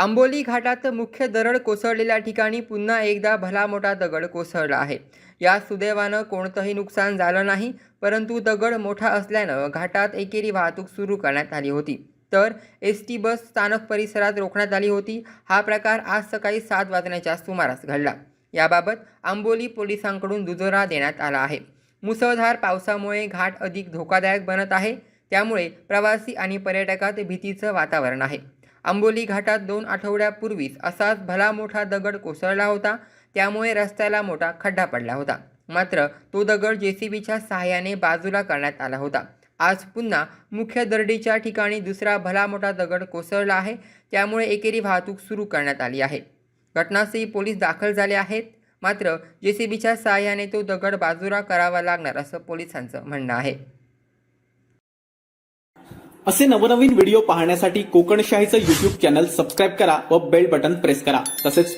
आंबोली घाटात मुख्य दरड कोसळलेल्या ठिकाणी पुन्हा एकदा भला मोठा दगड कोसळला आहे. या सुदैवानं कोणतंही नुकसान झालं नाही परंतु दगड मोठा असल्यानं घाटात एकेरी वाहतूक सुरू करण्यात आली होती. तर एस टी बस स्थानक परिसरात रोखण्यात आली होती. हा प्रकार आज सकाळी सात वाजण्याच्या सुमारास घडला. याबाबत आंबोली पोलिसांकडून दुजोरा देण्यात आला आहे. मुसळधार पावसामुळे घाट अधिक धोकादायक बनत आहे. त्यामुळे प्रवासी आणि पर्यटकात भीतीचं वातावरण आहे. आंबोली घाटात दोन आठवड्यापूर्वीच असाच भला मोठा दगड कोसळला होता. त्यामुळे रस्त्याला मोठा खड्डा पडला होता. मात्र तो दगड जेसीबीच्या सहाय्याने बाजूला करण्यात आला होता. आज पुन्हा मुख्य दरडीच्या ठिकाणी दुसरा भला मोठा दगड कोसळला आहे. त्यामुळे एकेरी वाहतूक सुरू करण्यात आली आहे. घटनास्थळी पोलीस दाखल झाले आहेत. मात्र जेसीबीच्या सहाय्याने तो दगड बाजूला करावा लागणार असं पोलिसांचं म्हणणं आहे. असे नवनवीन व्हिडिओ पाहण्यासाठी कोकणशाहीचं युट्यूब चॅनल सबस्क्राईब करा व बेल बटन प्रेस करा. तसेच